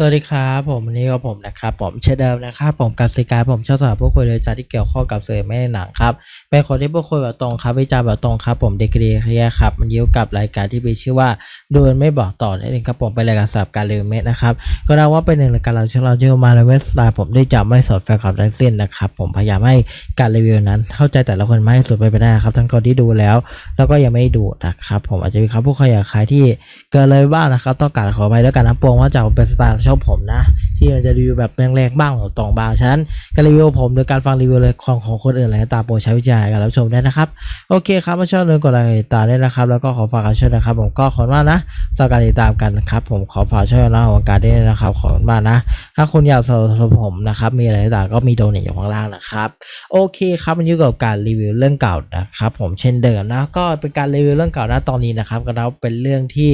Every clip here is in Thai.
สวัสดีครับผมวันนี้ก็ผมนะครับผมเช่นเดิมนะครับผมกับสิการผมชอบสำหรับผู้คุยโดยใจที่เกี่ยวข้องกับสื่อไม่ในหนังครับเป็นคนที่พูดคุยแบบตรงครับวิจารณ์แบบตรงครับผมเด็กดีเคลียครับมันยิ้วกับรายการที่มีชื่อว่าดูนไม่บอกต่อนั่นเองครับผมเป็นรายการสำหรับการรีวิวเมทนะครับก็ได้ว่าเป็นหนึ่งรายการเราที่เราเชื่อมาในเว็บสไตล์ผมได้จะไม่สอดแฟนคลับทั้งสิ้นนะครับผมพยายามให้การรีวิวนั้นเข้าใจแต่ละคนมากที่สุดไปไปได้ครับทั้งคนที่ดูแล้ว แล้วก็ยังไม่ดูนะครับผมอาจจะมีคำพูดขยายคายที่เกินเลยบ้างนะครับต้องการขอไปแล้วกันนะปวงว่าจากเป็นสไตล์ช่องผมนะ ที่มันจะรีวิวแบบแรงๆบ้างหรือตรงบางฉะนั้นการรีวิวผมโดยการฟังรีวิวเลยของของคนอื่นอะไรตามโปรใช้วิจารณญาณในการรับชมได้นะครับโอเคครับมาชอบเลยกดไลค์ติดตามด้นะครับ แล้วก็ขอฝากกันช่วยนะครับ ผมก็ขอบคุณมากนะสำหรับการติดตามกันนะครับ ผมขอฝากช่วยนะของการได้วยนะครับขอบคุณมากนะ ถ้าคุณอยากสนับสนุนผมนะครับมีอะไรต่างก็มีโดเนทอยู่ข้างล่างนะครับโอเคครับมันอยู่กับการรีวิวเรื่องเก่านะครับ ผมเช่นเดิมนะก็เป็นการรีวิวเรื่องเก่านะตอนนี้นะครับก็เป็นเรื่องที่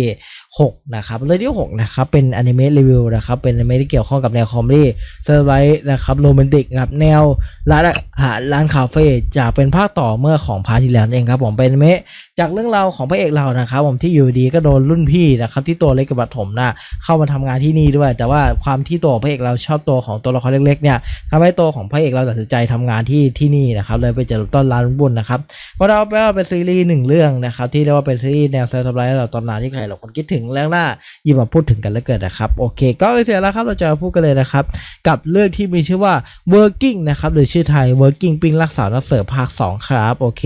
6นะครับเรื่องที่6นะครับเป็นอนิเมะรีวิวนะครับเป็นอนิเมะที่เกี่ยวข้องกับแนวคอมเมดี้เซอร์ไพรส์นะครับโรแมนติกครับแนวร้านอาหารร้านคาเฟ่จะเป็นภาคต่อเมื่อของพาร์ทที่แล้วนั่นเองครับผมเป็นอนิเมะจากเรื่องราวของพระเอกเรานะครับผมที่อยู่ดีก็โดนรุ่นพี่นะครับที่ตัวเล็กกับบัตถมนะเข้ามาทำงานที่นี่ด้วย แต่ว่าความที่ตัวพระเอกเราชอบตัวของตัวละครเล็กๆเนี่ยทำให้ตัวของพระเอกเราตัดสินใจทำงานที่ที่นี่นะครับเลยไปเจอต้นร้านบุญนะครับก็เราแปลว่าเป็นซีรีส์หนึ่งเรื่องนะครับที่เรียกว่าเป็นซีรีส์แนวเซอร์ไพรส์เราตอนนานที่ใครหลายคนคิดถึงแล้วหน้าหยิบมาพูดถึงกันแล้วเกิดนะครับโอเค ก็เสียแล้วครับเราจะพูดกันเลยนะครับกับเรื่องที่มีชื่อว่า working นะครับหรือชื่อไทย working ปิ้งรักษานักเสิร์ฟภาค2ครับโอเค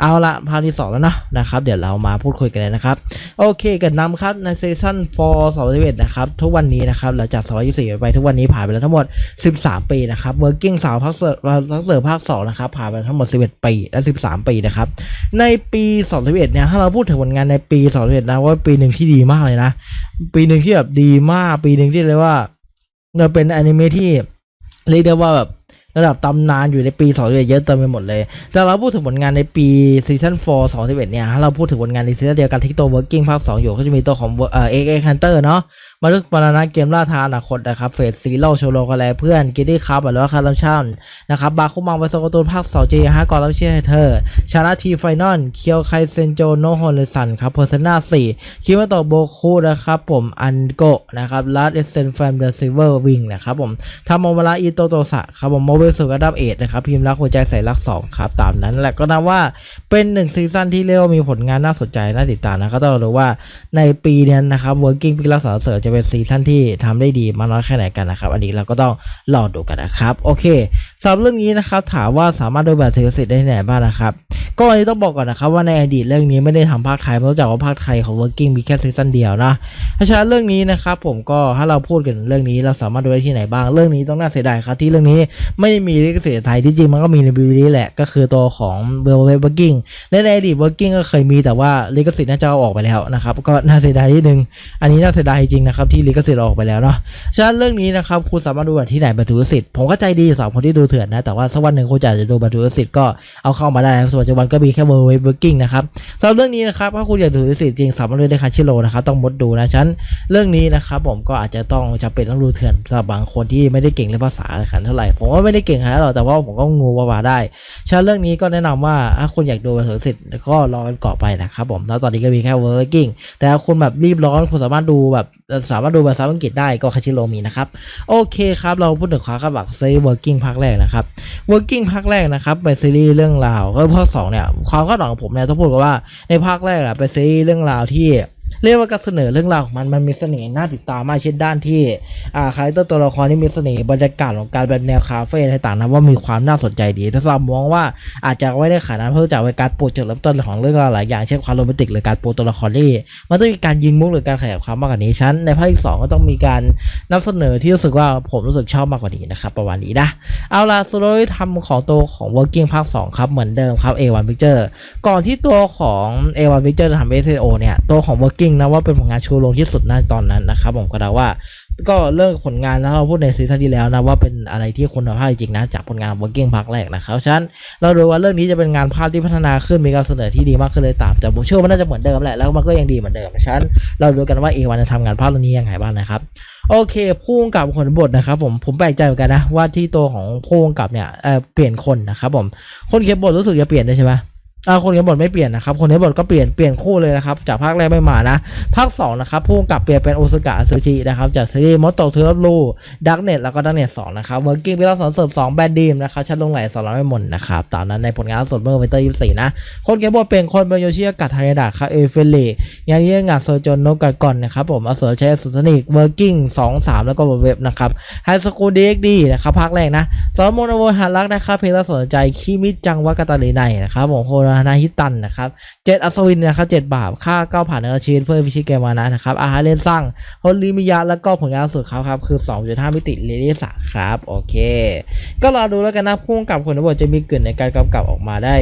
เอาละภาคที่2แล้วนะนะครับ เดี๋ยวเรามาพูดคุยกันเลยนะครับ โอเคกันนำครับในเซีซั่น4 2021นะครับทุกวันนี้นะครับหลังจาก2024ไปทุกวันนี้ผ่านไปแล้วทั้งหมด 13 ปีนะครับ working สาวภาคเสิร์ฟนักเสิร์ฟภาค2นะครับผ่านไปทั้งหมด 11 ปีและ 13 ปีนะครับในปี221เนี่ยถ้าเราพูดถึงผลงานในปี221นะว่าปีหนึ่งที่ดีมากเลยนะ ปีหนึ่งที่แบบดีมาก ปีหนึ่งที่เรียกว่าเราเป็นอนิเมะที่เรียกได้ว่าแบบ ระดับตำนานอยู่ในปี2021เยอะเต็มไปหมดเลย แต่เราพูดถึงผลงานในปีซีซั่น4 2021เนี่ยถ้าเราพูดถึงผลงานในซีซั่นเดียวกันที่ตัว working ภาค2อยู่ก็จะมีตัวของเอ่อเอ็กเอ็กฮันเตอร์เนาะ มาลึกปรณะเกมล่าท้าอนาคตนะครับเฟสซีโร่โชโลกันแลเพื่อนกิดดี้ครับหรือว่าคาร์ลัมชันนะครับบาคุมังไปโซโกตูนภาค2 J ฮะก่อนรับเชียร์เธอ ชนาทีไฟนอลเคียวไคเซนโจโนโฮเลสันครับเพอร์ซนา4คิมาโตโบคุนะครับผมอันโกะนะครับลัดเอเซนแฟมเดอะซิเวอร์วิงนะครับผมทาโมมาระอิโตโตสะครับผมโมเวลสุกัดับเอ็ดนะครับพิมพ์รักหัวใจใส่รักสองครับตามนั้นแหละก็นับว่าเป็นหนึ่งซีซั่นที่เรียกว่ามีผลงานน่าสนใจน่าติดตามนะก็ต้องรู้ว่าในปีนี้นะครับ Working ปีรักษาเสริจะเป็นซีซั่นที่ทำได้ดีมากน้อยแค่ไหนกันนะครับ อันนี้เราก็ต้องรอดูกันนะครับ โอเคสำหรับเรื่องนี้นะครับ ถามว่าสามารถดูแบบเทเลสิทธิ์ได้ที่ไหนบ้างนะครับ ก็อันนี้ต้องบอกก่อนนะครับว่าในอดีตเรื่องนี้ไม่ได้ทำภาคไทยเพราะจากว่าภาคไทยของ Working มีแค่ซีซั่นเดียวนะเพราะฉะนั้นเรื่องนี้นะครับผมก็ถ้าเราพูดกันเรื่องนี้เราสามารถดูได้ที่ไหนบ้าง เรื่องนี้ต้องน่าเสียดายครับที่เรื่องนี้ไม่ได้มีลิขสิทธิ์ไทยที่จริงมันก็มีในบิวตี้แหละก็คือตัวของ w e l v e t Working และในอดีต Working ก็เคยมีแต่ว่าลิขสิทธิ์น่าจะเอาออกไปแล้วนะครับก็น่าเสียดายนิดนึงอันนี้น่าเสียดายจริงนะครับที่ลิขสิทธิ์เอออกไปแล้วเนาะฉะนั้นเรื่องนี้นะครับคุณสามารถดูที่ไหนแบบดูสิทธิ์ผมก็ใจดีสำหรับคนที่ดูเถื่อนนะแต่ว่าสักวันหนึ่งคุณจะจะดูแบบดูสิทธิ์ก็เอาเข้ามาได้ส่วนปัจจุบันก็มีแค่เวอร์เว็บเวิร์กิ้งนะครับสำหรับเรื่องนี้นะครับถ้าคุณอยากดูสิทธิ์จริงสามารถดูได้คาชิโร่นะครับต้องมดดูนะฉันเรื่องนี้นะครับผมก็อาจจะต้องจะเป็นต้องดูเถื่อนสำหรับบางคนที่ไม่ได้เก่งเรื่องภาษาขันเท่าไหร่ผมว่าไม่ได้เก่งขนาดหรอกแต่ว่าผมก็งูวาๆได้ฉันเรื่องนี้ก็แนะนำว่าถ้าคุณอยากดูแบบดูสิทธิ์ก็รอกันก่อไปนะครับผมแล้วตอนนี้ก็มีแค่เวิร์กิ้งแต่ถ้าคุณแบบรีบร้อนคุณสามารถดูแบบสามารถดูภาษาอังกฤษได้ก็คาชิโร่มีนะครับโอเคครับเราพูดถึงความคาดหวังซีรีส์ working ภาคแรกนะครับ working ภาคแรกนะครับเป็นซีรีส์เรื่องราวก็ภาคสองเนี่ยความคาดหวังของผมเนี่ยต้องพูดกันว่าในภาคแรกอะเป็นซีรีส์เรื่องราวที่ เรียกว่าการเสนอเรื่องราวของมันมันมีเสน่ห์น่าติดตามมากเช่นด้านที่อ่าคาแรคเตอร์ตัวละครที่มีเสน่ห์บรรยากาศของการเป็นแนวคาเฟ่ต่างๆนะว่ามีความน่าสนใจดีแต่สำหรับมองว่าอาจจะไม่ได้ขนาดนั้นเพราะจากเป็นการปูจุดเริ่มต้นของเรื่องราวหลายอย่างเช่นความโรแมนติกหรือการปูตัวละครที่มันต้องมีการยิงมุกหรือการขยายความมากกว่านี้ฉันในภาคที่สองก็ต้องมีการนำเสนอที่รู้สึกว่าผมรู้สึกชอบมากกว่านี้นะครับประมาณนี้นะเอาล่ะสโลยทำของตัวของ working ภาค2ครับเหมือนเดิมครับ A1 Picture ก่อนที่ตัวของ A1 Picture จะทำ SEO เนี่ยตัวของ working ริงนะว่าเป็นผลงานชูโรงที่สุดในตอนนั้นนะครับผมก็เดาว่า ก็เรื่องผลงานนะเราพูดในซีซั่นที่แล้วนะว่าเป็นอะไรที่คุณภาพจริงนะจากผลงาน working ภาคแรกนะครับฉะนั้นเราดูว่าเรื่องนี้จะเป็นงานภาพที่พัฒนาขึ้นมีการเสนอที่ดีมากขึ้นเลยตามแต่ผมเชื่อว่ามันน่าจะเหมือนเดิมแหละแล้วมันก็ยังดีเหมือนเดิมฉะนั้นเราดูกันว่า A1 จะทำงานภาพเรื่องนี้ยังไงบ้างนะครับโอเคผู้กำกับผลบทนะครับผมผมแปลกใจเหมือนกันนะว่าที่ตัวของผู้กำกับเนี่ยเเปลี่ยนคนนะครับผมคนเขียนบทรู้สึกจะเปลี่ยนได้ใช่ไหม อ่าคนเขียนบทไม่เปลี่ยนนะครับ คนเขียนบทก็เปลี่ยนเปลี่ยนคู่เลยนะครับจากภาคแรกไม่มานะ ภาค2นะครับผู้กำกับเปลี่ยนเป็นโอซากะซูชินะครับจากซีรีส์มอตโตเทอร์ลูดักเน็ตแล้วก็ดักเน็ตสองนะครับเวิร์กิ้งเป็นเราสอนเสิร์ฟสองแบนดีมนะครับชัดลงไหลสอนเราไม่หมดนะครับตามนั้นในผลงานสดเมื่อวันที่ยี่สิบสี่นะคนเขียนบทเป็นคนเป็นโยชิอากาศไทยดะครับเอเฟเลยังเยี่ยงานโซจนโนกัดก่อนนะครับผมอสรชัยสุสนิกเวิร์กิ้งสองสามแล้วก็เว็บนะครับไฮสคูลดีเอ็กดีนะครับภาคแรกนะสอนโมโนโวฮารักนะครับเพลงสนใจคิมิจังวากาตาลีไนนะครับผมโคนานาฮิตันนะครับเจ็ดอัศวินนะครับเจ็ดบาปค่าเก้าผ่านเนชีนเพื่อพิชิเกมานะนะครับอาหารเล่นสร้างฮอลลีมิยะแล้วก็ผลงานล่าสุดครับครับคือ 2.5 มิติเรเดียสครับโอเค ก็รอดูแล้วกันนะพุ่งกับคนในบทจะมีกลิ่นในการกำกับออกมาได้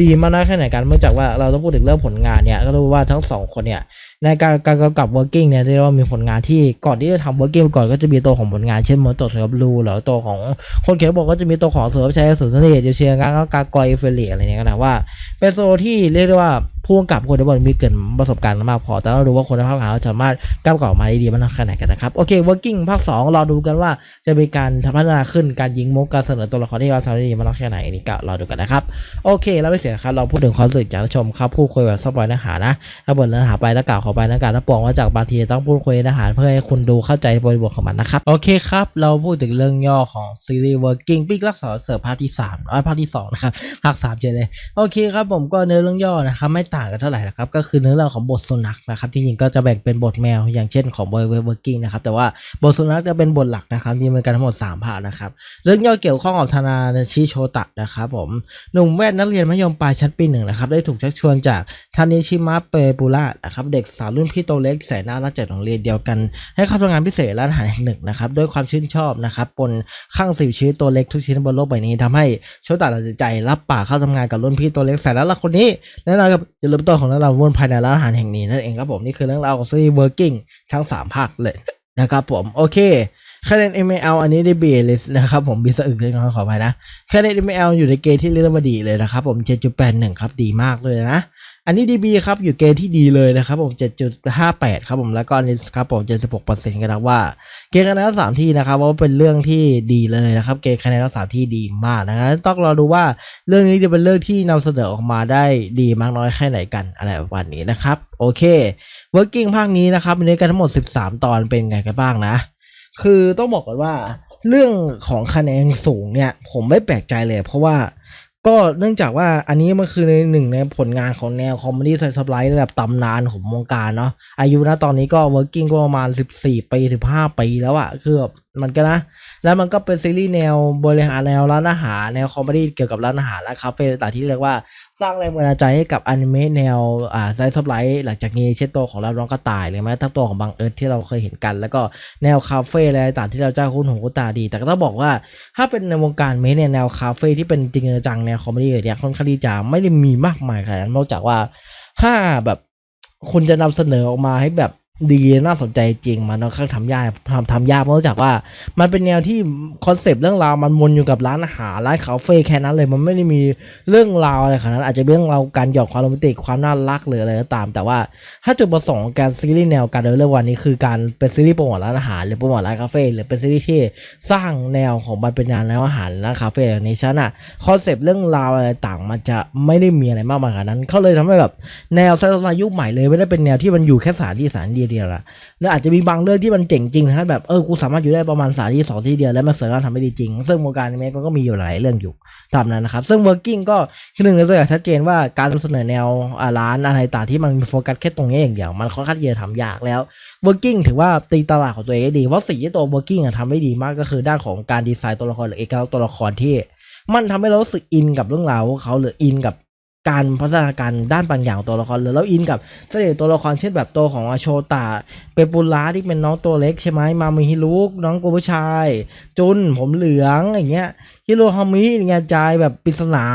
ดีมากน้อยแค่ไหนกันเนื่องจากว่าเราต้องพูดถึงเรื่องผลงานเนี่ยก็รู้ว่าทั้งสองคนเนี่ย ในการการกำกับ working เนี่ยเรียกว่ามีผลงานที่ก่อนที่จะทำ working ก่อนก็จะมีตัวของผลงานเช่นมอนตเทอร์บลูหรือตัวของคนเขียนบอกก็จะมีตัวของเสือใช้สุนทรเดชเดียวเชียร์งานก็กากอยเฟเลียอะไรเนี่ยก็นะว่าเป็นโซที่เรียกได้ว่าผู้กำกับคนในบทมีเกินประสบการณ์มากพอ แต่เราดูว่าคนในภาคหาสามารถกำกับออกมาได้ดีมากน้อยแค่ไหนกันนะครับ โอเค working ภาคสองรอดูกันว่าจะมีการพัฒนาขึ้นการยิงมุกการเสนอตัวละครที่เราทำได้ดีมากน้อยแค่ไหนนี่ก็รอดูกันนะครับ โอเค แล้วไม่เสียครับเราพูดถึงความรู้สึกจากชมครับพูดคุยแบบสปอยเนื้อหานะถ้าบทเนื้อหาไปแล้วกล่าวขอไปนะการรับปองว่าจากบางทีต้องพูดคุยเนื้อหาเพื่อให้คุณดูเข้าใจบริบทของมันนะครับโอเคครับเราพูดถึงเรื่องย่อของซีรีส์ Working ปิ๊กรักษาเสิร์ฟภาคที่3อ้อยภาคที่2นะครับภาค3เจอเลยโอเคครับผมก็เนื้อเรื่องย่อนะครับไม่ต่างกันเท่าไหร่นะครับ ก็คือเนื้อเรื่องของบทสุนัขนะครับที่จริงก็จะแบ่งเป็นบทแมว อย่างเช่นของ Boy Working นะครับแต่ว่าบทสุนัขจะเป็นบทหลักนะครับที่มีกันทั้งหมด3ภาคนะครับเรื่องย่อเกี่ยวข้องกับธนาชิโชตะนะครับผมหนุ่มแวดนักเรียนมัธยมปลายชั้นปีหนึ่งนะครับได้ถูกชักชวนจากทานิชิมะเปปุระนะครับเด็กสาวรุ่นพี่โตเล็กแสนน่ารักจากโรงเรียนเดียวกัน ให้เข้าทำงานพิเศษร้านอาหารแห่งหนึ่งนะครับด้วยความชื่นชอบนะครับปนข้างสิวชีวิตตัวเล็กทุกชิ้นบนโลกใบนี้ทำให้โชตะตัดสินใจรับปากเข้าทำงานกับรุ่นพี่ตัวเล็กแสนน่ารักคนนี้และเรากับจุดเริ่มต้นของเรื่องราววนภายในร้านอาหารแห่งนี้นั่นเองครับผมนี่คือเรื่องราวของซีรีส์ Working ทั้งสามภาคเลยนะครับผมโอเค คะแนน ML อันนี้ได้เบลิสนะครับผมบีสะอึกเล็กน้อยขอไปนะคะแนน ML อยู่ในเกณฑ์ที่เรียกได้ว่าดีเลยนะครับผม7.81ครับดีมากเลยนะ อันนี้ DB ครับอยู่เกณฑ์ที่ดีเลยนะครับผม 7.58 ครับผมแล้วก็อันนี้ครับผม 76%กันนะว่า เกณฑ์คะแนนสามที่นะครับว่าเป็นเรื่องที่ดีเลยนะครับเกณฑ์คะแนนสามที่ดีมากนะครับต้องรอดูว่าเรื่องนี้จะเป็นเรื่องที่นำเสนอออกมาได้ดีมากน้อยแค่ไหนกันอะไรประมาณนี้นะครับโอเค Working ภาคนี้นะครับมีด้วยกันทั้งหมด 13 ตอนเป็นไงกันบ้างนะ คือต้องบอกก่อนว่าเรื่องของคะแนนสูงเนี่ย ผมไม่แปลกใจเลย เพราะว่าก็เนื่องจากว่าอันนี้มันคือในหนึ่งในผลงานของแนวคอมเมดี้ไซส์ไลท์ระดับตำนานของวงการเนาะอายุนะตอนนี้ก็ working ก็ประมาณ 14 ปี 15 ปีแล้วอะคือแบบมันก็นะ แล้วมันก็เป็นซีรีส์แนวบริหารแนวร้านอาหาร แนวคอมเมดี้เกี่ยวกับร้านอาหารและคาเฟ่ต่างๆที่เรียกว่า สร้างแรงบันดาลใจให้กับอนิเมะแนวอ่าไซส์ซับไลท์หลังจากนี้เช่นตัวของเราร้องกระต่ายหรือแม้ทั้งตัวของบางเอิร์ธที่เราเคยเห็นกัน แล้วก็แนวคาเฟ่อะไรต่างที่เราเจ้าคุ้นหูคุ้นตาดี แต่ก็ต้องบอกว่าถ้าเป็นในวงการเมะเนี่ยแนวคาเฟ่ที่เป็นจริงจังแนวคอมเมดี้เนี่ยค่อนข้างที่จะไม่ได้มีมากมายขนาดนั้นนอกจากว่าถ้าแบบคุณจะนำเสนอออกมาให้แบบ ดีน่าสนใจจริงมันค่อนข้างทำยากทำทำยากเพราะเนื่องจากว่า มันเป็นแนวที่คอนเซปต์เรื่องราวมันวนอยู่กับร้านอาหารร้านคาเฟ่แค่นั้นเลย มันไม่ได้มีเรื่องราวอะไรขนาดนั้นอาจจะเรื่องราวการหยอดความโรแมนติกความน่ารักหรืออะไรก็ตาม แต่ว่าถ้าจุดประสงค์ของการซีรีส์แนวการเดินเรื่องวันนี้คือการเป็นซีรีส์โปรโมทร้านอาหารหรือโปรโมทร้านคาเฟ่หรือเป็นซีรีส์ที่สร้างแนวของมันเป็นงานแล้วอาหารร้านคาเฟ่อย่างนี้ฉันอะคอนเซปต์เรื่องราวอะไรต่างมันจะไม่ได้มีอะไรมากมายขนาดนั้นเขาเลยทำให้แบบแนวไซไลยุคใหม่เลยไม่ได้เป็นแนวที่มันอยู่แค่สถานที่สถานเดียวเดียวละแล้วอาจจะมีบางเรื่องที่มันเจ๋งจริงนะครับแบบเออกูสามารถอยู่ได้ประมาณสานที่สองที่เดียวแล้วมันสามารถทำได้ดีจริง ซึ่งวงการอนิเมะก็มีอยู่หลายเรื่องอยู่ตามนั้นนะครับซึ่ง working ก็คือหนึ่งในตัวอย่างชัดเจนว่าการเสนอแนวร้านอะไรต่างที่มันโฟกัสแค่ตรงนี้อย่างเดียวมันค่อนข้างจะทำยากแล้ว working ถือว่าตีตลาดของตัวเองได้ดีเพราะสิ่งที่ตัว working ทำได้ดีมากก็คือด้านของการดีไซน์ตัวละครหรือเอกลักษณ์ตัวละครที่มันทำให้เรารู้สึกอินกับเรื่องราวของเขาหรืออินกับ การพัฒนาการด้านบางอย่างตัวละครหรือเราอินกับเสน่ห์ตัวละครเช่นแบบตัวของอาโชตะเปปุระที่เป็นน้องตัวเล็กใช่ไหมมามิฮิรุกน้องกูผู้ชาย จุนผมเหลืองอย่างเงี้ยฮิโรฮามิเนี่ยจแบบปริศนา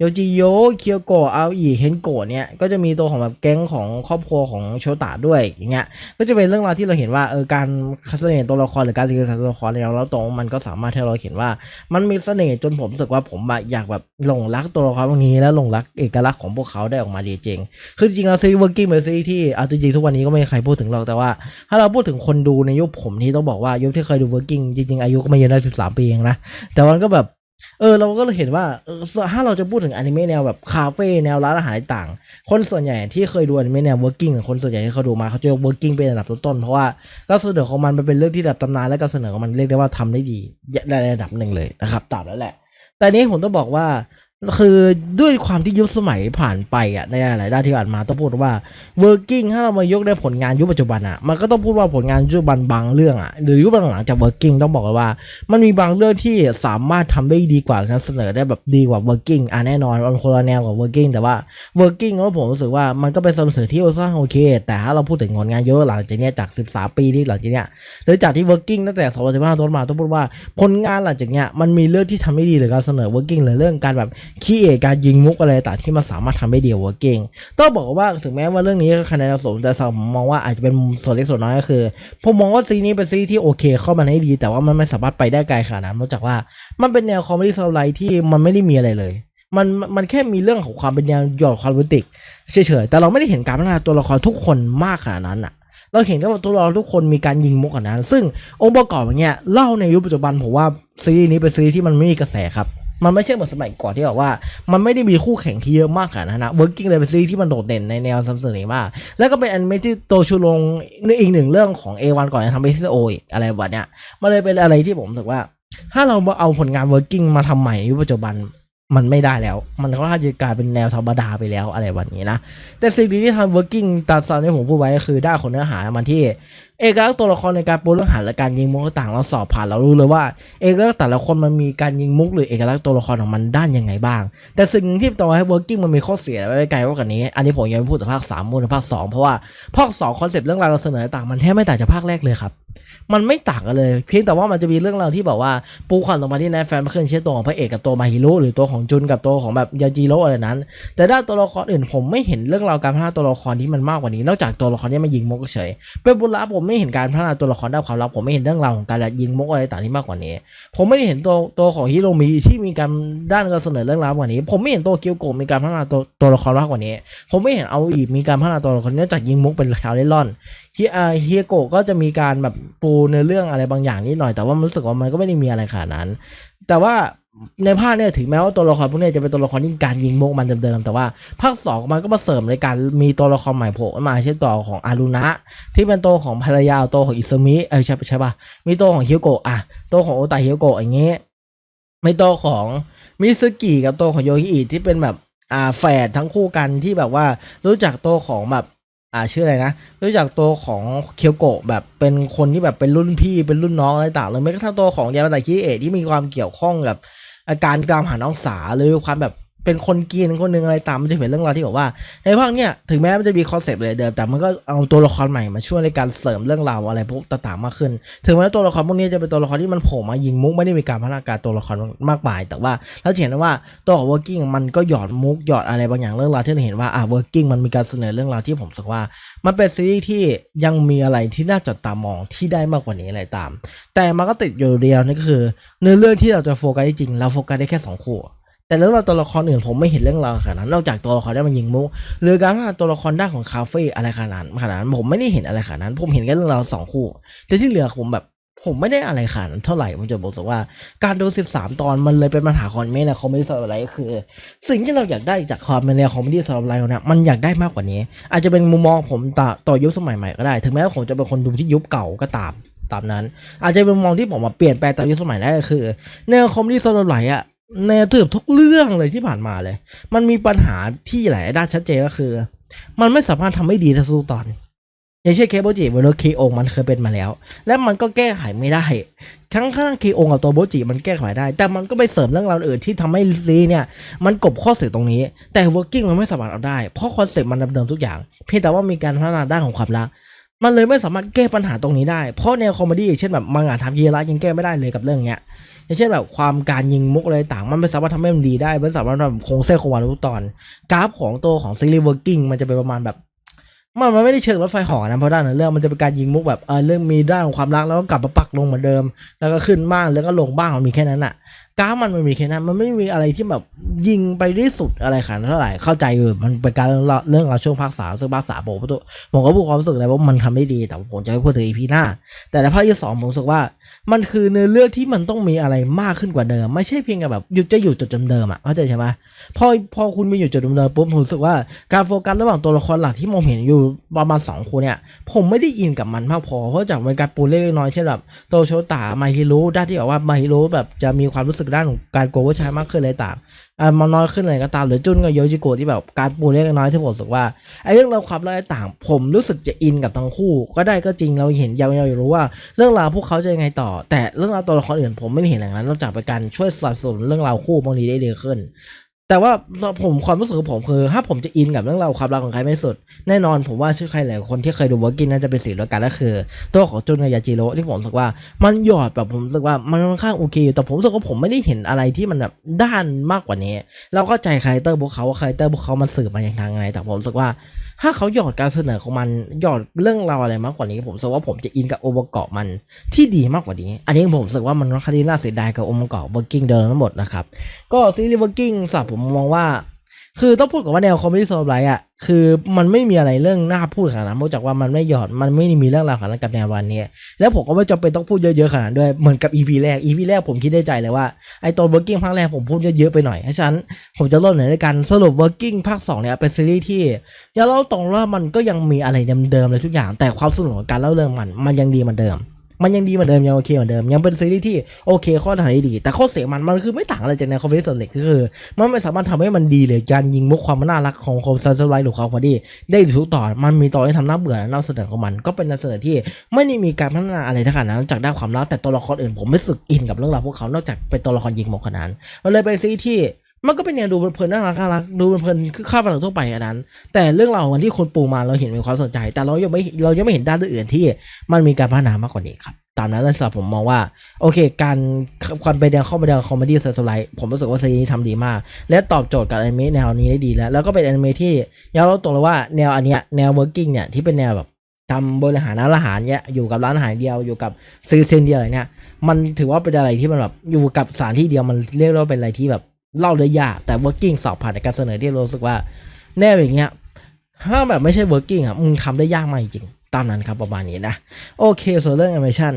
โยจิโยเคียวโกะอาอีเฮนโกะเนี่ยก็จะมีตัวของแบบแก๊งของครอบครัวของโชตะด้วยอย่างเงี้ยก็จะเป็นเรื่องราวที่เราเห็นว่าเออการเสน่ห์ตัวละครหรือการสื่อสารตัวละครเนี่ยเราตรงมันก็สามารถให้เราเห็นว่ามันมีเสน่ห์จนผมรู้สึกว่าผมอะอยากแบบหลงรักตัวละครพวกนี้แล้วหลงรักเอกลักษณ์ของพวกเขาได้ออกมาดีจริง คือจริงๆแล้วซีรีส์ working เป็นซีรีส์ที่เอาจริงๆทุกวันนี้ก็ไม่มีใครพูดถึงหรอกแต่ว่า ถ้าเราพูดถึงคนดูในยุคผมนี่ต้องบอกว่ายุคที่เคยดู working จริงๆอายุก็ไม่เยอะได้13 ปีเองนะแต่มันก็แบบ เออเราก็เลยเห็นว่าถ้าเราจะพูดถึงอนิเมะแนวแบบคาเฟ่แนวร้านอาหารต่าง คนส่วนใหญ่ที่เคยดูอนิเมะแนว working คนส่วนใหญ่ที่เขาดูมาเขาจะยก working เป็นอันดับต้นๆเพราะว่าการเสนอของมันมันเป็นเรื่องที่ระดับตำนานและการเสนอของมันเรียกได้ว่าทำได้ดีในระดับหนึ่งเลยนะครับตามแล้วแหละ แต่นี้ผมต้องบอกว่า คือด้วยความที่ยุคสมัยผ่านไปอะในหลายด้านที่ผ่านมาต้องพูดว่า working ถ้าเรามายกในผลงานยุคปัจจุบันอะมันก็ต้องพูดว่าผลงานยุคปัจจุบันบางเรื่องอะหรือยุคหลังจาก working ต้องบอกเลยว่า มันมีบางเรื่องที่สามารถทำได้ดีกว่านำเสนอได้แบบดีกว่า working อะแน่นอนมันคนละแนวกับ working แต่ว่า working แล้วผมรู้สึกว่ามันก็เป็นสำเสนอที่โอซ่าโอเค แต่ถ้าเราพูดถึงผลงานยุคหลังจากเนี้ยจาก 13 ปีที่หลังจากเนี้ยหรือจากที่ working ตั้งแต่2015ต้นมาต้องพูดว่าผลงานหลังจากเนี้ยมันมีเรื่องที่ทำได้ดีหรือการเสนอ working หรือเรื่องการแบบคีเอการยิงมุกอะไรต่างที่มันสามารถทำได้เดีกว่า working ต้องบอกว่าถึงแม้ว่าเรื่องนี้คะแนนสูงแต่สำหรับผมมองว่าอาจจะเป็นส่วนเล็กส่วนน้อยก็คือผมมองว่าซีนี้เป็นซีที่โอเคเข้ามาให้ดี แต่ว่ามันไม่สามารถไปได้ไกลขนาดนั้นนอกจากว่ามันเป็นแนวคอมเมดี้สไลด์ที่มันไม่ได้มีอะไรเลยมันมันแค่มีเรื่องของความเป็นแนวหยอดความโรแมนติกเฉยๆ แต่เราไม่ได้เห็นการพัฒนาตัวละครทุกคนมากขนาดนั้นอะเราเห็นแค่ว่าตัวละครทุกคนมีการยิงมุกขนาดนั้น ซึ่งองค์ประกอบอย่างเงี้ยเล่าในยุคปัจจุบันผมว่าซีรีส์นี้เป็นซีรีส์ที่มันไม่มีกระแสครับ มันไม่ใช่เหมือนสมัยก่อนที่แบบว่า มันไม่ได้มีคู่แข่งที่เยอะมากขนาดนั้นนะ Working เลยเป็นซีที่มันโดดเด่นในแนวซัมเสนอมาก แล้วก็เป็นอนิเมะที่โตชูลงในอีกหนึ่งเรื่องของ A1 ก่อนจะทำเอสโออีกอะไรแบบเนี้ยมันเลยเป็นอะไรที่ผมรู้สึกว่า ถ้าเราเอาผลงาน working มาทำใหม่ในยุคปัจจุบันมันไม่ได้แล้ว มันก็น่าจะกลายเป็นแนวธรรมดาไปแล้วอะไรแบบนี้นะ แต่สิ่งที่ทำ working ตามตอนที่ผมพูดไว้ก็คือได้านของเนื้อหามันที่ เอกลักษณ์ตัวละครในการปูเรื่องหาและการยิงมุกต่างเราสอบผ่านเรารู้เลยว่า เอกลักษณ์แต่ละคนมันมีการยิงมุกหรือเอกลักษณ์ตัวละครของมันด้านยังไงบ้าง แต่สิ่งที่ตัวให้ working มันมีข้อเสียไว้ไกลกว่านี้ อันนี้ผมยังไม่พูดถึงภาค3มูลภาค 2 เพราะว่าภาค2คอนเซปต์เรื่องราวเสนอต่างมันแทบไม่ต่างจากภาคแรกเลยครับมันไม่ต่างกันเลยเพียงแต่ว่ามันจะมีเรื่องราวที่แบบว่าปูขวัญลงมาที่ในแฟนเพื่อนเช่นตัวของพระเอกกับตัวมาฮิโร่หรือตัวของจุนกับตัวของแบบยาจิโร่อะไรนั้น แต่ด้านตัวละครอื่นผมไม่เห็นเรื่องราวการพัฒนาตัวละครที่มันมากกว่านี้ นอกจากตัวละครที่มันยิงมุกเฉยเป็นบุญละผมไม่เห็นการพัฒนาตัวละครด้านความลับผมไม่เห็นเรื่องราวของการยิงมุกอะไรต่างที่มากกว่านี้ ผมไม่ได้เห็นตัวตัวของฮิโรมิที่มีการด้านการเสนอเรื่องราวกว่านี้ ผมไม่เห็นตัวเกียวโกะมีการพัฒนาตัวตัวละครมากกว่านี้ ผมไม่เห็นเอาอีมีการพัฒนาตัวละครเนื่องจากยิงมุกเป็นชาวเล่ร่อนเฮียเฮียโกะก็จะมีการแบบปูในเรื่องอะไรบางอย่างนิดหน่อยแต่ว่ามันรู้สึกว่ามันก็ไม่ได้มีอะไรขนาดนั้น แต่ว่า ในภาคเนี่ยถึงแม้ว่าตัวละครพวกเนี้จะเป็นตัวละครที่การยิงมุกมันเดิมๆแต่ว่าภาคสองมันก็มาเสริมในการมีตัวละครใหม่โผล่มาเช่นตัวของอารุณะที่เป็นตัวของภรรยาตัวของอิซมิเออใช่ใช่ป่ะมีตัวของฮิโกะอะตัวของโอตาฮิโกะอย่างเงี้ยมีตัวของมิซึกิกับตัวของโยฮิอิที่เป็นแบบอ่าแฝดทั้งคู่กันที่แบบว่ารู้จักตัวของแบบ อ่าชื่ออะไรนะรู้จักตัวของเคียวโกะแบบเป็นคนที่แบบเป็นรุ่นพี่เป็นรุ่นน้องอะไรต่างเลยแม้กระทั่งตัวของยามาตะคิเอะที่มีความเกี่ยวข้องกับอาการกามหาน้องสาหรือความแบบ เป็นคนเกรียนคนหนึ่งอะไรตามมันจะเป็นเรื่องราวที่บอกว่า ในภาคเนี้ยถึงแม้มันจะมีคอนเซปต์เลยเดิมแต่มันก็เอาตัวละครใหม่มาช่วยในการเสริมเรื่องราวอะไรพวกต่างๆมากขึ้น ถึงแม้ตัวละครพวกนี้จะเป็นตัวละครที่มันโผล่มายิงมุกไม่ได้มีการพัฒนาการตัวละครมากมาย แต่ว่าเราเห็นว่าตัวของ working มันก็หยอดมุกหยอดอะไรบางอย่างเรื่องราวที่เราเห็นว่าอ่า working มันมีการเสนอเรื่องราวที่ผมสึกว่า มันเป็นซีรีส์ที่ยังมีอะไรที่น่าจับตามองที่ได้มากกว่านี้อะไรตาม แต่มันก็ติดอยู่เดียวนั่นก็คือเนื้อเรื่องที่เราจะโฟกัสจริงๆเราโฟกัสได้แค่สองคู่ แต่เรื่องราวตัวละครอื่นผมไม่เห็นเรื่องราวขนาดนั้นนอกจากตัวละครได้มันยิงมุกหรือการพัฒนาตัวละครด้านของคาเฟ่อะไรขนาดนั้นขนาดนั้นผมไม่ได้เห็นอะไรขนาดนั้น ผมเห็นแค่เรื่องราวสองคู่ แต่ที่เหลือผมแบบผมไม่ได้อะไรขนาดนั้นเท่าไหร่ผมจะบอกว่าการดู 13 ตอนมันเลยเป็นปัญหาคอนเมนต์ในคอมเมดี้สำหรับอะไรก็คือ สิ่งที่เราอยากได้จากความเป็นแนวคอมเมดี้สำหรับเราเนี่ยมันอยากได้มากกว่านี้ อาจจะเป็นมุมมองผมต่อต่อยุคสมัยใหม่ก็ได้ ถึงแม้ว่าผมจะเป็นคนดูที่ยุคเก่าก็ตามตามนั้น อาจจะเป็นมุมมองที่ผมมาเปลี่ยนแปลงตามยุคสมัยได้ก็คือแนวคอมเมดี้สำหรับไหลอะ ในเกือบทุกเรื่องเลยที่ผ่านมาเลย มันมีปัญหาที่หลายด้านชัดเจนก็คือ มันไม่สามารถทำให้ดีเท่าสู้ตอน อย่างเช่นเคโบจิเวลเคองมันเคยเป็นมาแล้ว และมันก็แก้ไขไม่ได้ ทั้งข้างเคองกับตัวโบจิมันแก้ไขได้ แต่มันก็ไปเสริมเรื่องราวอื่นที่ทำให้ซีเนี่ย มันกบข้อเสียตรงนี้ แต่ working มันไม่สามารถเอาได้ เพราะคอนเซ็ปต์มันเดิมๆทุกอย่าง เพียงแต่ว่ามีการพัฒนาด้านของความรัก มันเลยไม่สามารถแก้ปัญหาตรงนี้ได้ เพราะแนวคอมเมดี้เช่นแบบมังงะทำยีระยังแก้ไม่ได้เลยกับเรื่องเนี้ยอย่างเช่นแบบความการยิงมุกอะไรต่างมันไม่สามารถทำให้มันดีได้ไม่สามารถทำคงเส้นคงวาทุกตอน กราฟของตัวของซีรีส์ working มันจะเป็นประมาณแบบมันมันไม่ได้เชิงรถไฟหอนะเพราะด้านนั้นเรื่องมันจะเป็นการยิงมุกแบบเออเรื่องมีด้านของความรักแล้วก็กลับมาปักลงเหมือนเดิม แล้วก็ขึ้นบ้างแล้วก็ลงบ้างมันมีแค่นั้นอะ กราฟมันมันมีแค่นั้นมันไม่มีอะไรที่แบบยิงไปที่สุดอะไรขนาดเท่าไหร่เข้าใจอยู่มันเป็นการเรื่องราวเรื่องราวช่วงภาคสามซึ่งภาคสามผมก็ตัวผมก็พูดความรู้สึกเลยว่ามันทำได้ดี แต่ผมจะพูดถึงอีพีหน้า แต่ในภาคที่สองผมรู้สึกว่า มันคือเนื้อเรื่องที่มันต้องมีอะไรมากขึ้นกว่าเดิม ไม่ใช่เพียงแต่แบบหยุดจะอยู่จุดเดิมอะเข้าใจใช่ไหมพอพอคุณมีอยู่จุดเดิมปุ๊บผมรู้สึกว่าการโฟกัสระหว่างตัวละครหลักที่มองเห็นอยู่ประมาณสองคนเนี่ย ผมไม่ได้อินกับมันมากพอเพราะจากเป็นการปูเล็กน้อยเช่นแบบโตโชตะมาฮิรุด้านที่แบบว่ามาฮิรุแบบจะมีความรู้สึกด้านของการโกว่าใช้มากขึ้นอะไรต่างอ่ามันน้อยขึ้นอะไรก็ตามหรือจุนกับโยจิโกะที่แบบการปูเล็กน้อยที่ผมรู้สึกว่าไอ้เรื่องราวความรักต่าง ผมรู้สึกจะอินกับทั้งคู่ ก็ได้ก็จริงเราเห็นยาวๆอยู่รู้ว่า เรื่องราวพวกเขาจะยังไงต่อ แต่เรื่องราวตัวละครอื่นผมไม่เห็นอย่างนั้นนอกจากเป็นการช่วยสนับสนุนเรื่องราวคู่บางทีได้ดีขึ้น แต่ว่าผมความรู้สึกของผมคือถ้าผมจะอินกับเรื่องราวความรักของใครไม่สุด แน่นอนผมว่าชื่อใครหลายคนที่เคยดูวอร์กินน่าจะเป็นสีเดียวกันก็คือ ตัวของจุนยาจิโร่ที่ผมรู้สึกว่ามันหยอดแบบผมรู้สึกว่ามันค่อนข้างโอเคอยู่แต่ผมรู้สึกว่าผมไม่ได้เห็นอะไรที่มันแบบด้านมากกว่านี้ เราก็ใจคาแรคเตอร์พวกเขาว่าคาแรคเตอร์พวกเขามันสื่อมาอย่างทางไงแต่ผมรู้สึกว่า ถ้าเขาหยอดการเสนอของมันหยอดเรื่องราวอะไรมากกว่านี้ ผมรู้สึกว่าผมจะอินกับองค์ประกอบมันที่ดีมากกว่านี้ อันนี้ผมรู้สึกว่ามันค่อนข้างน่าเสียดายกับองค์ประกอบเบอร์กิ้งเดิมทั้งหมดนะครับก็ซีรีส์เบอร์กิ้งสับผมมองว่า คือต้องพูดกับว่าแนวคอมเมดี้โซลไลท์อะคือมันไม่มีอะไรเรื่องน่าพูดขนาดนั้นนอกจากว่ามันไม่หยอดมันไม่มีเรื่องราวขนาดนั้นกับแนววันนี้แล้วผมก็ไม่จำเป็นต้องพูดเยอะๆขนาดนั้นด้วยเหมือนกับ EP แรก EP แรกผมคิดได้ใจเลยว่าไอตอน working ภาคแรกผมพูดเยอะๆไปหน่อยเพราะฉะนั้นผมจะลดหน่อยในการสรุป working ภาคสองเนี่ยเป็นซีรีส์ที่อย่าเล่าตรงว่ามันก็ยังมีอะไรเดิมๆเลยทุกอย่าง แต่ความสนุกของการเล่าเรื่องมันมันยังดีเหมือนเดิม มันยังดีเหมือนเดิมยังโอเคเหมือนเดิมยังเป็นซีรีส์ที่โอเคข้อทางดี แต่ข้อเสียมันมันคือไม่ต่างอะไรจากในคอมเมดี้สเล็กก็คือมันไม่สามารถทำให้มันดีเลยการยิงมุกความน่ารักของคอมซันไลท์หรือความพอดีได้ทุกตอนมันมีตอนที่ทำน่าเบื่อและน่าเสนอของมัน ก็เป็นนำเสนอที่ไม่ได้มีการพัฒนาอะไรทั้งนั้นจากด้านความรักแต่ตัวละครอื่นผมไม่สึกอินกับเรื่องราวพวกเขานอกจากเป็นตัวละครยิงมุกขนาดมันเลยเป็นซีรีส์ที่ มันก็เป็นแนวดูเพลินน่ารักน่ารักดูเพลินคือข้าวฝรั่งทั่วไปอันนั้น แต่เรื่องราวันที่คนปูมาเราเห็นมีความสนใจ แต่เรายังไม่เรายังไม่เห็นด้านอื่นที่ มันมีการพัฒนามากกว่านี้ครับ ตามนั้นแล้วสำหรับผมมองว่า โอเค การความเป็นแนวเข้าไปแนวคอมเมดี้เซอร์สไลท์ผมรู้สึกว่าซีรีส์นี้ทำดีมาก และตอบโจทย์กับอนิเมะแนวนี้ได้ดีแล้ว แล้วก็เป็นอนิเมะที่ยอมรับตรงเลยว่าแนวอันเนี้ยแนวเวิร์กิ่งเนี่ยที่เป็นแนวแบบทำบริหารร้านอาหารเนี่ยอยู่กับร้านอาหารเดียวอยู่กับซื้อเซนเดียวเนี่ยมันถือว่าเป็นอะไรที่มันแบบอยู่กับสถานที่เดียวมันเรียกว่าเป็นอะไรที่แบบ เล่าได้ยากแต่ working สอบผ่านในการเสนอที่เรารู้สึกว่า แนวอย่างเงี้ยถ้าแบบไม่ใช่ working อะมึงทำได้ยากมากจริงตามนั้นครับประมาณนี้นะ โอเคส่วนเรื่องแอนิเมชัน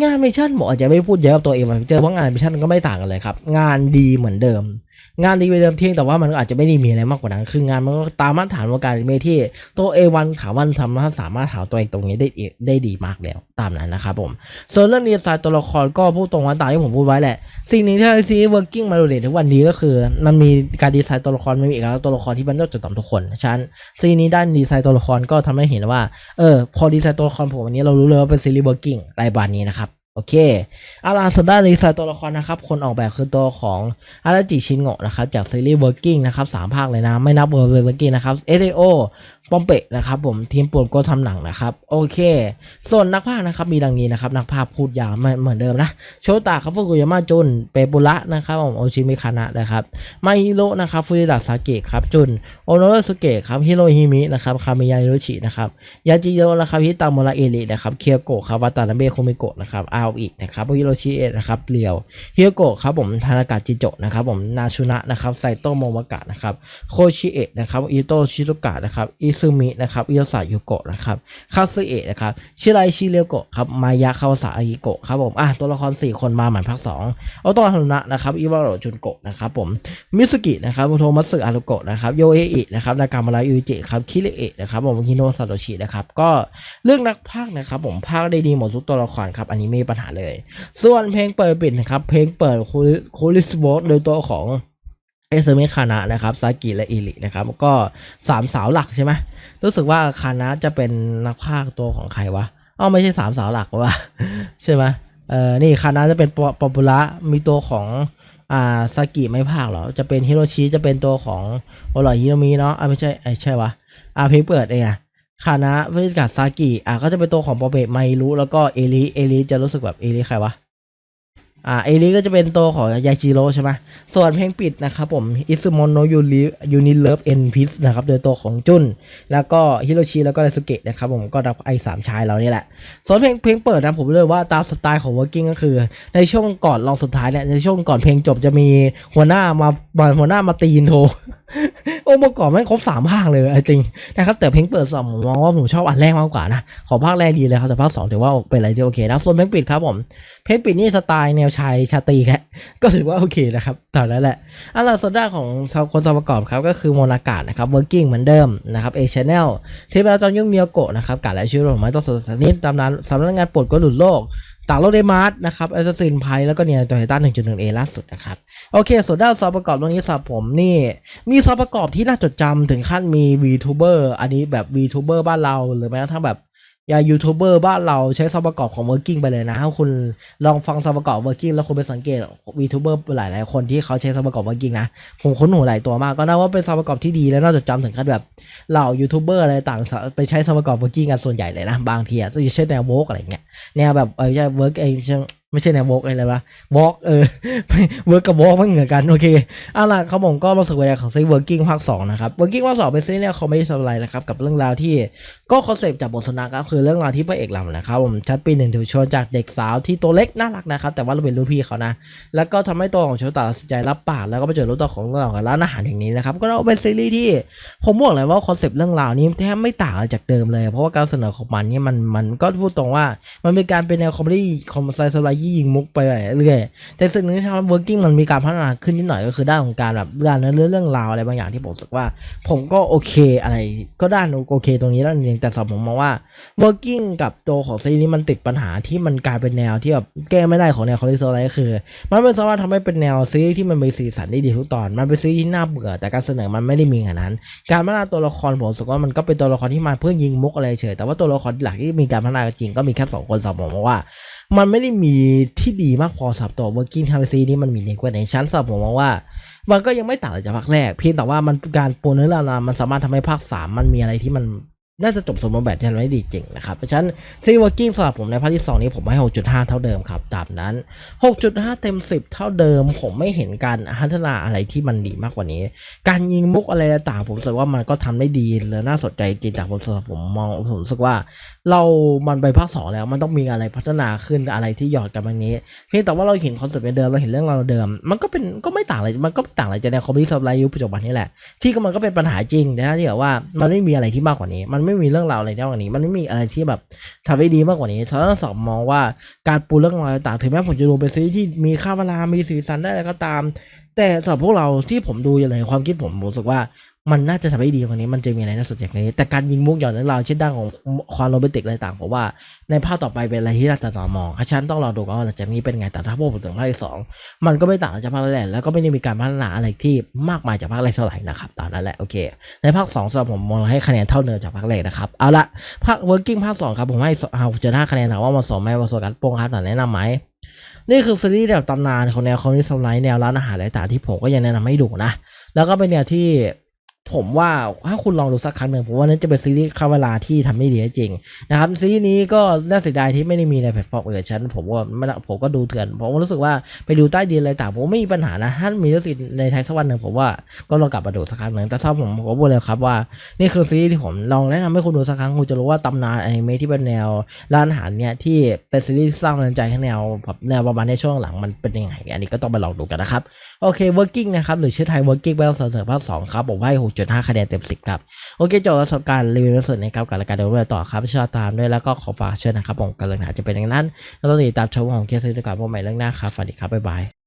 งานแอนิเมชันหมออาจจะไม่พูดเยอะกับตัวเองมาเจอเพราะงานแอนิเมชันก็ไม่ต่างกันเลยครับ งานดีเหมือนเดิม งานดีเหมือนเดิมเที่ยงแต่ว่ามันก็อาจจะไม่ได้มีอะไรมากกว่านั้น คืองานมันก็ตามมาตรฐานวงการอนิเมะที่ตัว A1 ถามว่าทำมาสามารถถามตัวเองตรงนี้ได้อีได้ดีมากแล้วตามนั้นนะครับผมส่วนเรื่องดีไซน์ตัวละครก็พูดตรงว่าตามที่ผมพูดไว้แหละ สิ่งหนี้ที่ไอซีเวิร์กิ้งมาโดดเด่นทุกวันนี้ก็คือ มันมีการดีไซน์ตัวละครไม่มีเอกลักษณ์ตัวละครที่มันยอดจุดต่ำทุกคนฉะนันซีนนี้ด้านดีไซน์ตัวละครก็ทำให้เห็นว่าเออพอดีไซน์ตัวละครผมวันนี้เรารู้เลยว่าเป็นซีรีส์เวิร์กิ้งรายบานนี้นะครับ โอเคอาราส่วนด้านดีไซน์ตัวละครนะครับ คนออกแบบคือตัวของอาราจิชินโงะนะครับ จากซีรีส์เวิร์กิ้งนะครับสามภาคเลยนะ ไม่นับเวอร์เวิร์กิ้งนะครับเอเดโอ ปอมเปะนะครับผมทีมปวดก็ทำหนังนะครับโอเค ส่วนนักพากย์นะครับมีดังนี้นะครับนักพากย์พูดยาวเหมือนเดิมนะโชตะครับฟุกุยาม่าจุนเปปุระนะครับผมโอชิมิคานะนะครับมาฮิโร่นะครับฟูจิดะซาเกะครับจุนโอโนโรสุเกะครับฮิโรฮิมินะครับคามิยาฮิโรชินะครับยาจิโร่นะครับฮิตามุระเอรินะครับเคียโกะครับวาตานาเบะโคมิโกะนะครับอาอินะครับฮิโรชิเอะนะครับเรียวฮิโโกะครับผมทานากะจิโจะนะครับผมนาชุนะนะครับไซโตะโมมะกะนะครับโคชิเอะนะครับอิโตะชิโรกะนะครับอิซึมินะครับอิโยสะยุโกะนะครับคาซึเอะนะครับชิไรชิเรียวโกะครับมายะคาวสะอากิโกะครับผมอะตัวละคร 4 คนมาหมือนภาค2โอโตะฮารุนะนะครับอิวาโรจุนโกะนะครับผมมิสุกินะครับโทมัสึอารุโกะนะครับโยเอะอินะครับนากามาระยูจิครับคิเรเอะนะครับผมฮิโนะซาโตชินะครับก็เรื่องนักพากย์นะครับผมพากย์ได้ดีหมดทุกตัวละครครับอันนี้ไม่มีปัญหาเลย ส่วนเพลงเปิดปิดนะครับเพลงเปิดคูลิสโบสโดยตัวของ เอสเมคานะนะครับซากิและอิรินะครับก็สามสาวหลักใช่ไหมรู้สึกว่าคานะจะเป็นนักพากย์ตัวของใครวะอ้าวไม่ใช่สามสาวหลักวะใช่ไหมเออนี่คานะจะเป็นปอปุระมีตัวของอ่าซากิไม่พากย์หรอจะเป็นฮิโรชิจะเป็นตัวของโอรอยฮิโรมิเนาะอ่าไม่ใช่ไอใช่วะอ่าเพลงเปิดเองอะคานะเวทกาซากิอะก็จะเป็นตัวของปอเบะไมรุแล้วก็เอลิเอลิจะรู้สึกแบบเอลิใครวะ อ่าเอลิก็จะเป็นตัวของยาจิโร่ใช่ไหมส่วนเพลงปิดนะครับผมอิซุโมโนยูริยูนิเลิฟเอ็นพิสนะครับโดยตัวของจุน แล้วก็ฮิโรชิแล้วก็ไดสุเกะนะครับผมก็รับไอสามชายเรานี่แหละ ส่วนเพลงเพลงเปิดนะผมเลยว่าตามสไตล์ของ working ก็คือ ในช่วงก่อนลองสุดท้ายเนี่ยในช่วงก่อนเพลงจบจะมีหัวหน้ามามาหัวหน้ามาตีนโทโอ้เมื่อก่อนไม่ครบสามภาคเลยเอาจริงนะครับแต่เพลงเปิดสองผมมองว่าผมชอบอันแรกมากกว่านะขอภาคแรกดีเลยครับแต่ภาคสองถือว่าเป็นอะไรที่โอเคนะส่วนเพลงปิดครับผมเพลงปิดนี่สไตล์แนวชายชาตรีแค่ก็ถือว่าโอเคนะครับตอนนั้นแหละอันล่าสุดด้าของคนสประกอบครับก็คือโมนากาศนะครับ working เหมือนเดิมนะครับ A channel เทพราจอมยุ่งเมียโกะนะครับการและชื่อของไม้ต้องสดสนิทตำนานสำนักงานปลดก็หลุดโลกต่างโลกเดมาร์สนะครับแอสซัสซินไพแล้วก็เนี่ยโตโยต้า1.1 A ล่าสุดนะครับ โอเคส่วนด้านซอประกอบตรงนี้สำหรับผมนี่ มีซอประกอบที่น่าจดจำถึงขั้นมี VTuber อันนี้แบบ VTuber บ้านเราหรือแม้กระทั่งแบบ อย่ายูทูบเบอร์บ้านเราใช้ซอฟต์ประกอบของ Working ไปเลยนะถ้าคุณลองฟังซอฟต์ประกอบ Working แล้วคุณไปสังเกตยูทูบเบอร์หลายหลายคนที่เขาใช้ซอฟต์ประกอบ Working นะ ผมค้นหูหลายตัวมากก็น่าว่าเป็นซอฟต์ประกอบที่ดีและน่าจดจำถึงขั้นแบบเหล่ายูทูบเบอร์อะไรต่างไปใช้ซอฟต์ประกอบ Working กันส่วนใหญ่เลยนะบางทีอะเช่นแนวโวกอะไรเงี้ยแนวแบบเออใช่ work เอง ไม่ใช่แนวโวกอะไรวะวอล์กเออเวิร์กกับวอล์กมันเหมือนกันโอเคเอาล่ะครับผมก็มาสู่เวลาของซีเวิร์กิ้งภาคสองนะครับเวิร์กิ้งภาคสองเป็นซีเนี่ยเขาไม่ได้ทำอะไรนะครับกับเรื่องราวที่ก็คอนเซปต์จากบทสนทนาครับคือเรื่องราวที่พระเอกเรานะครับผมชัดปีหนึ่งถูกชวนจากเด็กสาวที่ตัวเล็กน่ารักนะครับแต่ว่าเราเป็นรุ่นพี่เขานะ แล้วก็ทำให้ตัวของโชตาตัดสินใจรับปากแล้วก็ไปเจอรู้ตัวของเรื่องราวกับร้านอาหารแห่างนี้นะครับก็เราเป็นซีรีส์ที่ผมบอกเลยว่าคอนเซปต์เรื่องราวนี้แทบไม่ต่างอะไรจากเดิมเลย เพราะว่าการเสนอของมันนี่มันมันก็พูดตรงว่ามันเป็นการเป็นแนวคอมเมดี้คอมไซส์สไลด์ยิงมุกไปเรื่อยแต่สิ่งหนึ่งที่ทำให้ working มันมีการพัฒนาขึ้นนิดหน่อยก็คือด้านของการแบบด้านเรื่องเรื่องราวอะไรบางอย่างที่ผมรู้สึกว่า ผมก็โอเคอะไรก็ด้านโอเค ตรงนี้ด้านนึงแต่สำหรับผมมองว่า working กับตัวของซีรีส์นี้มันติดปัญหาที่มันกลายเป็นแนวที่แบบแก้ไม่ได้ของแนวคอมเมดี้สไลก็คือ มันไม่สามารถทำให้เป็นแนวซีรีส์ที่มันมีสีสันได้ดีทุกตอน มันเป็นซีรีส์ที่น่าเบื่อแต่การเสนอมันไม่ได้มีขนาดนั้น การพัฒนาตัวละครผมรู้สึกว่ามันก็เป็นตัวละครที่มาเพื่อยิงมุกอะไรเฉยแต่ว่าตัวละครหลักที่มีการพัฒนาจริงก็มีแค่สองคนสำหรับผมว่า มันไม่ได้มีที่ดีมากพอสำหรับตัว working t i m e c นี้มันมีในกว่าในชั้นสำหรับผมมองว่า มันก็ยังไม่ต่างจากภาคแรก เพียงแต่ว่ามันการปูเนื้อเรื่องมันสามารถทำให้ภาคสามมันมีอะไรที่มัน น่าจะจบสมบูรณ์แบบที่มันไม่ดีจริงนะครับ เพราะฉะนั้นซีวอร์กิ้งสำหรับผมในภาคที่ 2 นี้ผมให้ 6.5 เท่าเดิมครับ ตามนั้น 6.5 เต็ม 10 เท่าเดิม ผมไม่เห็นการพัฒนาอะไรที่มันดีมากกว่านี้ การยิงมุกอะไรต่างผมรู้สึกว่ามันก็ทำได้ดีและน่าสนใจจริงจากผมสำหรับผมมองผมรู้สึกว่า เรามันไปภาคสองแล้วมันต้องมีอะไรพัฒนาขึ้นอะไรที่หยอดกันแบบนี้เพียงแต่ว่าเราเห็นคอนเซ็ปต์เดิมเราเห็นเรื่องราวเดิม มันก็เป็นก็ไม่ต่างอะไรมันก็ไม่ต่างอะไรจากในคอมพิวเตอร์ไลยุคปัจจุบันนี่แหละที่มันก็เป็นปัญหาจริงแต่ถ้าที่แบบว่ามันไม่มีอะไรที่มากกว่านี้มันไม่มีเรื่องราวอะไรมากกว่านี้ มันไม่มีอะไรที่แบบทำให้ดีมากกว่านี้ฉะนั้นสอบมองว่าการปูเรื่องราวต่างถึงแม้ผมจะดูเป็นซีรีส์ที่มีค่าเวลามีสีสันได้แล้วก็ตาม แต่สำหรับพวกเราที่ผมดูอย่างไรความคิดผมผมรู้สึกว่า มันน่าจะทำได้ดีกว่านี้ มันจะมีอะไรน่าสนใจกว่านี้ แต่การยิงมุกหย่อนเรื่องราวเช่นด้านของความโรแมนติกอะไรต่างผมว่า ในภาคต่อไปเป็นอะไรที่เราจะต่อมองถ้าฉันต้องรอดูกันว่าหลังจากนี้เป็นไง แต่ถ้าพวกผมถึงภาคที่สองมันก็ไม่ต่างจากภาคแรกแล้วก็ไม่ได้มีการพัฒนาอะไรที่มากมายจากภาคแรกเท่าไหร่นะครับตอนนั้นแหละโอเค ในภาคสองสำหรับผมมองให้คะแนนเท่าเดิมจากภาคแรกนะครับ เอาละภาค working ภาคสองครับผมให้หกจุดห้าคะแนนถามว่ามาะสมไหมมาสมกันโป้งครับแต่แนะนำไหมนี่คือซีรีส์แบบตำนานของแนวคอมมิวนิสต์ไลท์แนวร้านอาหารอะไรต่างที่ผมก็ยังแนะนำให้ดูนะ แล้วก็เป็นแนวที่ ผมว่าถ้าคุณลองดูสักครั้งหนึ่งผมว่านั้นจะเป็นซีรีส์ค่าเวลาที่ทำไม่ดีจริงนะครับซีรีส์นี้ก็น่าเสียดายที่ไม่ได้มีในแพลตฟอร์มอื่นฉันผมว่าไม่ผมก็ดูเถื่อนผมรู้สึกว่าไปดูใต้ดินอะไรต่างผมไม่มีปัญหานะถ้ามีสิทธิ์ในไทยสักวันหนึ่งผมว่าก็ลองกลับมาดูสักครั้งหนึ่งแต่ถ้าผมผมก็บอกเลยครับว่านี่คือซีรีส์ที่ผมลองแนะนำให้คุณดูสักครั้งคุณจะรู้ว่าตำนานอนิเมะที่เป็นแนวร้านอาหารเนี่ยที่เป็นซีรีส์สร้างแรงใจให้แนวแบบแนวประมาณในช่วงหลังมันเป็นยังไงอันนี้ก็ต้องไปลองดูกันนะครับโอเค working นะครับหรือชื่อไทย working ไปแล้วเสริมภาคสองครับผมให้หกจุดห้าคะแนนเต็มสิบครับ โอเคจบประสบการณ์รีวิวสุดนะครับกับรายการเดี๋ยวไปต่อครับชอบตามด้วยแล้วก็ขอฝากเชิญนะครับผมกำลังหาจะเป็นอย่างนั้นแล้วต้องติดตามชมของเคสซีด้วยกันพบใหม่เรื่องหน้าครับสวัสดีครับบ๊ายบาย